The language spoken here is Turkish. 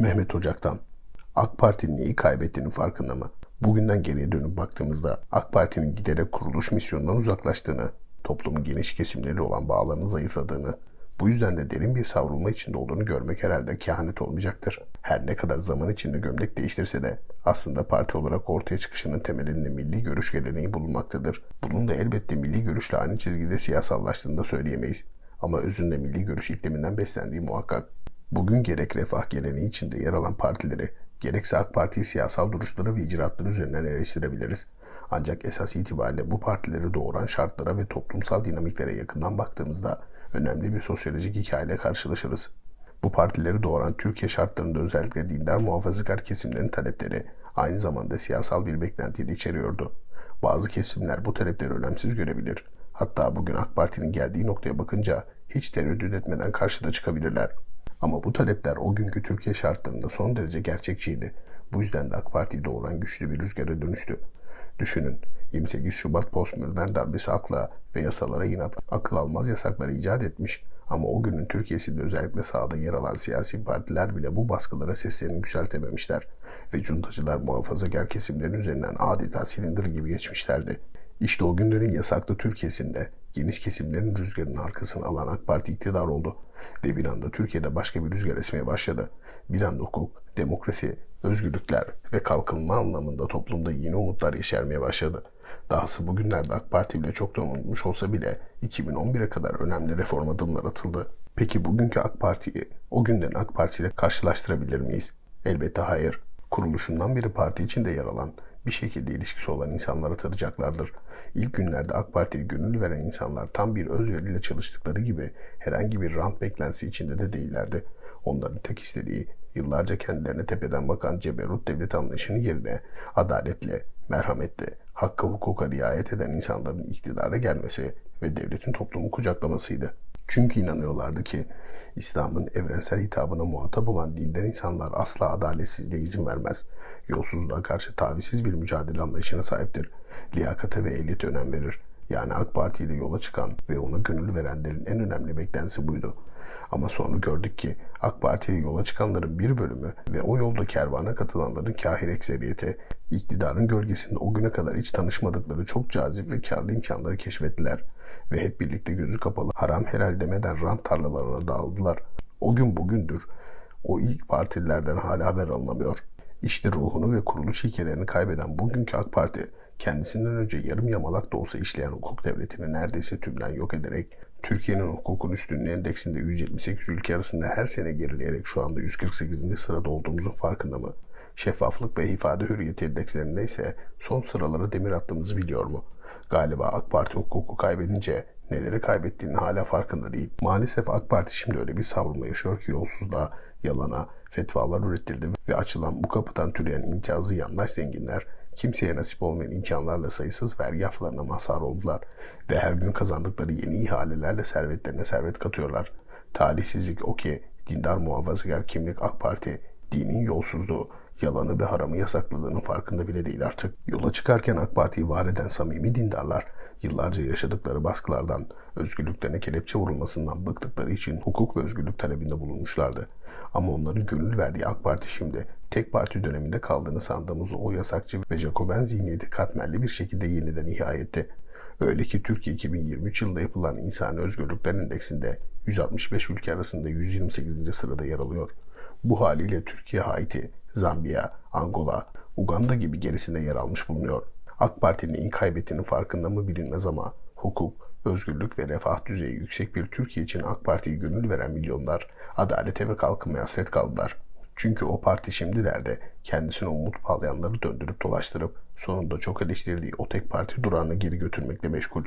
Mehmet Ocak'tan. AK Parti neyi kaybettiğinin farkında mı? Bugünden geriye dönüp baktığımızda AK Parti'nin giderek kuruluş misyonundan uzaklaştığını, toplumun geniş kesimleri olan bağlarını zayıfladığını, bu yüzden de derin bir savrulma içinde olduğunu görmek herhalde kehanet olmayacaktır. Her ne kadar zaman içinde gömlek değiştirse de aslında parti olarak ortaya çıkışının temelinde milli görüş geleneği bulunmaktadır. Bunun da elbette milli görüşle aynı çizgide siyasallaştığını da söyleyemeyiz. Ama özünde milli görüş ikliminden beslendiği muhakkak. Bugün gerek refah geleneği içinde yer alan partileri, gerekse AK Parti siyasal duruşları ve icraatları üzerinden eleştirebiliriz. Ancak esas itibariyle bu partileri doğuran şartlara ve toplumsal dinamiklere yakından baktığımızda önemli bir sosyolojik hikayeyle karşılaşırız. Bu partileri doğuran Türkiye şartlarında özellikle dindar muhafazakar kesimlerin talepleri aynı zamanda siyasal bir beklentiyi de içeriyordu. Bazı kesimler bu talepleri önemsiz görebilir. Hatta bugün AK Parti'nin geldiği noktaya bakınca hiç tereddüt etmeden karşıda çıkabilirler. Ama bu talepler o günkü Türkiye şartlarında son derece gerçekçiydi. Bu yüzden de AK Parti'yi doğuran güçlü bir rüzgara dönüştü. Düşünün 28 Şubat postmodern darbesi akla ve yasalara inat akıl almaz yasakları icat etmiş. Ama o günün Türkiye'sinde özellikle sağda yer alan siyasi partiler bile bu baskılara seslerini yükseltememişler. Ve cuntacılar muhafazakar kesimlerin üzerinden adeta silindir gibi geçmişlerdi. İşte o günlerin yasaklı Türkiye'sinde geniş kesimlerin rüzgarının arkasını alan AK Parti iktidar oldu. Ve bir anda Türkiye'de başka bir rüzgar esmeye başladı. Bir anda hukuk, demokrasi, özgürlükler ve kalkınma anlamında toplumda yeni umutlar yeşermeye başladı. Dahası bugünlerde AK Parti bile çoktan unutmuş olsa bile 2011'e kadar önemli reform adımlar atıldı. Peki bugünkü AK Parti'yi o günden AK Parti ile karşılaştırabilir miyiz? Elbette hayır. Kuruluşundan beri parti içinde yer alan, bir şekilde ilişkisi olan insanlar hatırlayacaklardır. İlk günlerde AK Parti'ye gönül veren insanlar tam bir özveriyle çalıştıkları gibi herhangi bir rant beklentisi içinde de değillerdi. Onların tek istediği yıllarca kendilerine tepeden bakan ceberut devlet anlayışını yerine adaletle, merhametle, hakka hukuka riayet eden insanların iktidara gelmesi ve devletin toplumu kucaklamasıydı. Çünkü inanıyorlardı ki İslam'ın evrensel hitabına muhatap olan dinden insanlar asla adaletsizliğe izin vermez. Yolsuzluğa karşı tavizsiz bir mücadele anlayışına sahiptir. Liyakate ve ehliyete önem verir. Yani AK Parti ile yola çıkan ve ona gönül verenlerin en önemli beklentisi buydu. Ama sonra gördük ki AK Parti ile yola çıkanların bir bölümü ve o yolda kervana katılanların kahir ekseriyeti, iktidarın gölgesinde o güne kadar hiç tanışmadıkları çok cazip ve karlı imkanları keşfettiler ve hep birlikte gözü kapalı haram helal demeden rant tarlalarına dağıldılar. O gün bugündür. O ilk partililerden hala haber alınamıyor. İşte ruhunu ve kuruluş ilkelerini kaybeden bugünkü AK Parti kendisinden önce yarım yamalak da olsa işleyen hukuk devletini neredeyse tümden yok ederek Türkiye'nin hukukun üstünlüğü endeksinde 178 ülke arasında her sene gerileyerek şu anda 148. sırada olduğumuzun farkında mı? Şeffaflık ve ifade hürriyeti endekslerinde ise son sıralara demir attığımızı biliyor mu? Galiba AK Parti hukuku kaybedince neleri kaybettiğini hala farkında değil. Maalesef AK Parti şimdi öyle bir savrulma yaşıyor ki yolsuzluğa, yalana, fetvalar ürettirdi ve açılan bu kapıdan türeyen imtiyazlı yandaş zenginler kimseye nasip olmayan imkanlarla sayısız vergi aflarına mazhar oldular ve her gün kazandıkları yeni ihalelerle servetlerine servet katıyorlar. Talihsizlik o ki dindar muhafazakar kimlik AK Parti dinin yolsuzluğu, yalanı ve haramı yasakladığının farkında bile değil artık. Yola çıkarken AK Parti'yi var eden samimi dindarlar, yıllarca yaşadıkları baskılardan, özgürlüklerine kelepçe vurulmasından bıktıkları için hukuk ve özgürlük talebinde bulunmuşlardı. Ama onların gönül verdiği AK Parti şimdi tek parti döneminde kaldığını sandığımız o yasakçı ve Jacoben zihniyeti katmerli bir şekilde yeniden ihya etti. Öyle ki Türkiye 2023 yılında yapılan İnsan Özgürlükler Endeksinde 165 ülke arasında 128. sırada yer alıyor. Bu haliyle Türkiye Haiti, Zambiya, Angola, Uganda gibi gerisinde yer almış bulunuyor. AK Parti'nin neyin kaybettiğinin farkında mı bilinmez ama hukuk, özgürlük ve refah düzeyi yüksek bir Türkiye için AK Parti'yi gönül veren milyonlar adalete ve kalkınmaya hasret kaldılar. Çünkü o parti şimdilerde kendisine umut bağlayanları döndürüp dolaştırıp sonunda çok eleştirdiği o tek parti durağına geri götürmekle meşgul.